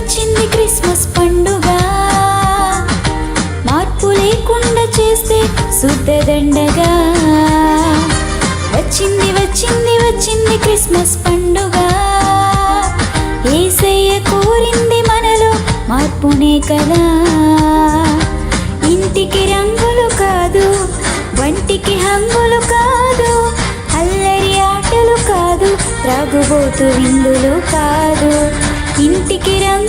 వచ్చింది క్రిస్మస్ పండుగ. మార్పు లేకుండా చేస్తే శుద్ధదండగా వచ్చింది వచ్చింది వచ్చింది క్రిస్మస్ పండుగ. ఏసయ్య కోరింది మనలో మార్పునే కదా. ఇంటికి రంగులు కాదు వంటికి హంగులు కాదు అల్లరి ఆటలు కాదు త్రాగుబోతు విందులు కాదు. ఇంటికి రంగు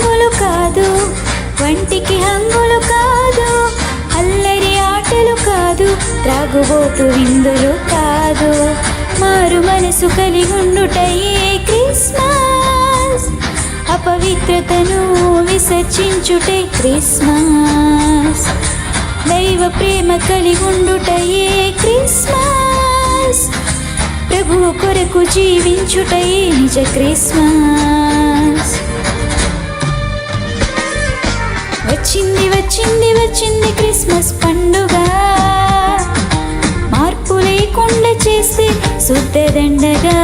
త్రాగుబోతు విందులు కాదు. మారు మనసు కలిగి ఉండుటయే క్రిస్మస్. అపవిత్రతను విసర్జించుటే క్రిస్మస్. దైవ ప్రేమ కలిగి ఉండుటయే క్రిస్మస్. ప్రభువు కొరకు జీవించుటయే నిజ క్రిస్మస్. వచ్చింది వచ్చింది వచ్చింది క్రిస్మస్ పండుగ. కొండ చేసి సుద్దెదండగా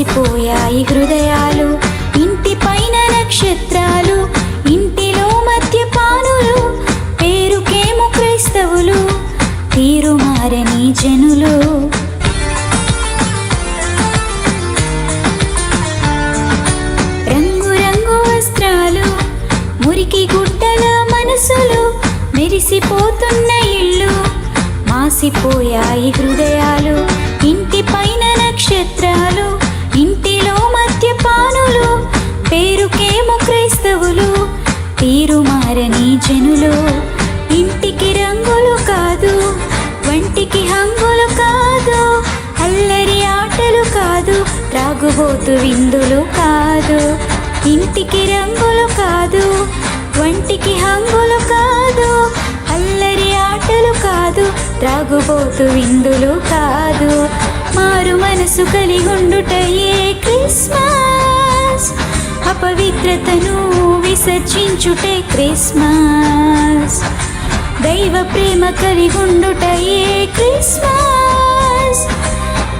మెరిసిపోయాయి హృదయాలు ఇంటి పైన నక్షత్రాలు ఇంటిలో మద్యపానులు పేరుకేమో క్రైస్తవులు తీరు మారని జనులు. రంగురంగు వస్త్రాలు మురికి గుడ్డల మనసులు మెరిసిపోతున్న ఇళ్ళు మాసిపోయాయి హృదయాలు ఇంటి పైన నక్షత్రాలు మారని ఇంటికి రంగులు కాదు వంటికి హంగులు కాదు అల్లరి ఆటలు కాదు త్రాగుబోతు విందులు కాదు. ఇంటికి రంగులు కాదు వంటికి హంగులు కాదు అల్లరి ఆటలు కాదు త్రాగుబోతు విందులు కాదు. మారు మనసు కలిగుండుటయే క్రిస్మస్. అపవిత్రతను విసర్జించుటే క్రిస్మస్. దైవ ప్రేమ కలిగుండుటయే క్రిస్మస్.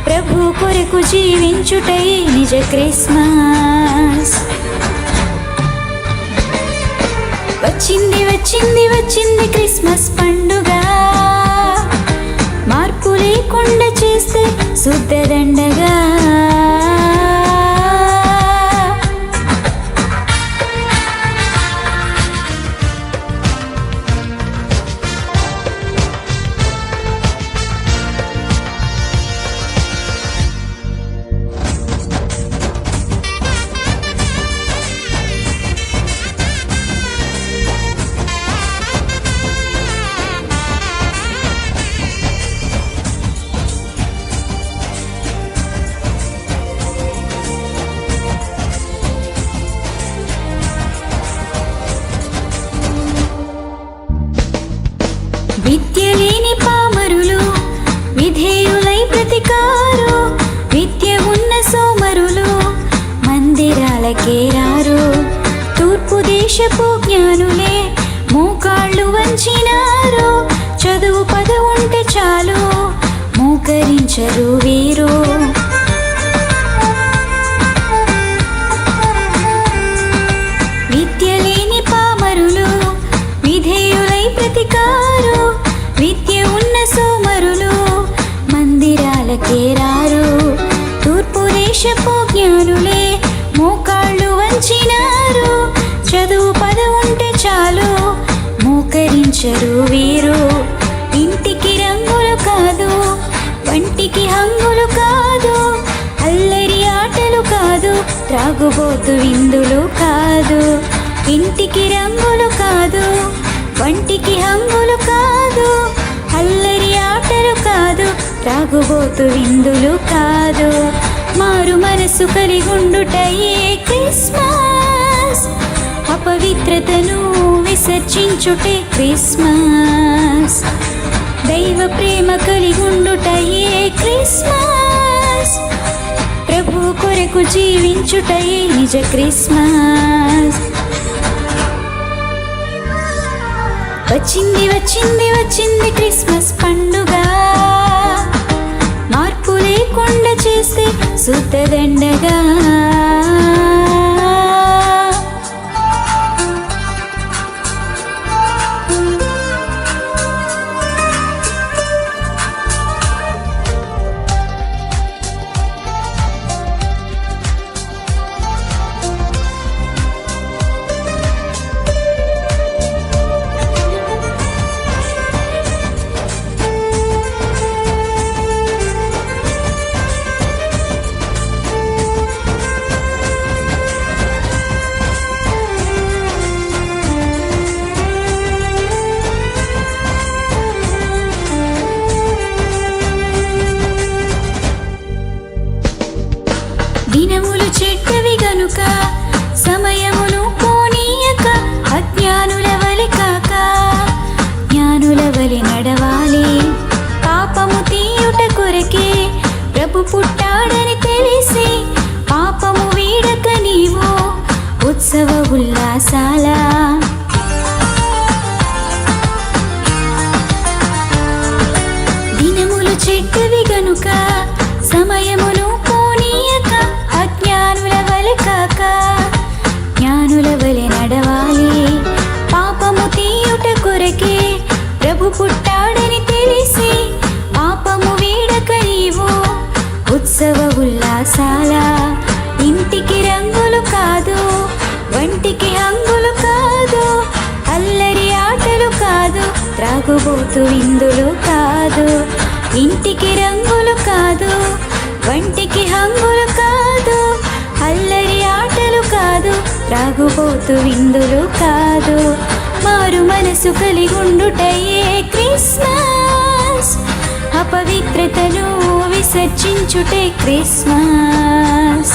ప్రభు కొరకు జీవించుటయే నిజ క్రిస్మస్. వచ్చింది వచ్చింది వచ్చింది క్రిస్మస్ పండుగ. మార్పు లేకుండా చేస్తే శుద్ధదండ విధేయులై ప్రతికారు విద్య ఉన్న సోమరులు మందిరాలకేరారు తూర్పు దేశపు జ్ఞానులే మోకాళ్ళు వంచినారు. చదువు పదవుంటే చాలు మోకరించరు వీరు. దేశపు జ్ఞానులే. మోకాళ్ళు వంచినారు. చదువు పద ఉంటే చాలు. మోకరించరు వీరు. ఇంటికి రంగులు కాదు. వంటికి హంగులు కాదు. అల్లరి ఆటలు కాదు. త్రాగుబోతు విందులు కాదు. ఇంటికి రంగులు కాదు. వంటికి హంగులు కాదు. అల్లరి ఆటలు కాదు. త్రాగుబోతు విందులు కాదు. మారు మనసు కలిగుండుటయే క్రిస్మస్. అపవిత్రతను విసర్జించుటే క్రిస్మస్. దైవ ప్రేమ కలిగుండుటయే క్రిస్మస్. ప్రభు కొరకు జీవించుటయే నిజ క్రిస్మస్. వచ్చింది వచ్చింది వచ్చింది క్రిస్మస్ పండుగ. చేస్తే ప్రభు పుట్టాడని తెలిసి పాపము వీడక నీవు. ఉత్సవ ఉల్లాసాలా వంటికి హంగులు కాదు అల్లరి ఆటలు కాదు త్రాగుబోతు విందులు కాదు. ఇంటికి రంగులు కాదు వంటికి హంగులు కాదు అల్లరి ఆటలు కాదు త్రాగుబోతు విందులు కాదు. మారు మనసు కలిగుండుటయే క్రిస్మస్ అపవిత్రతను విసర్జించుటే క్రిస్మస్.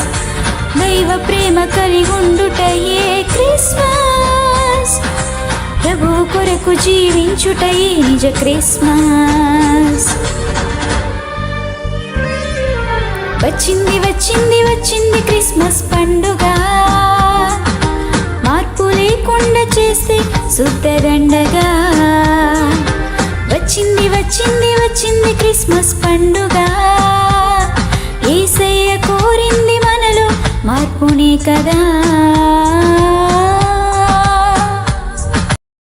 దైవ ప్రేమ కలిగుండుటయే క్రిస్మస్. ప్రభు కొరకు జీవించుటయే నిజ క్రిస్మస్. వచ్చింది వచ్చింది వచ్చింది క్రిస్మస్ పండుగ. మార్పు లేకుండా చేస్తే శుద్ధదండగా వచ్చింది వచ్చింది వచ్చింది క్రిస్మస్ పండుగ. ఏసయ్య కోరింది కదా.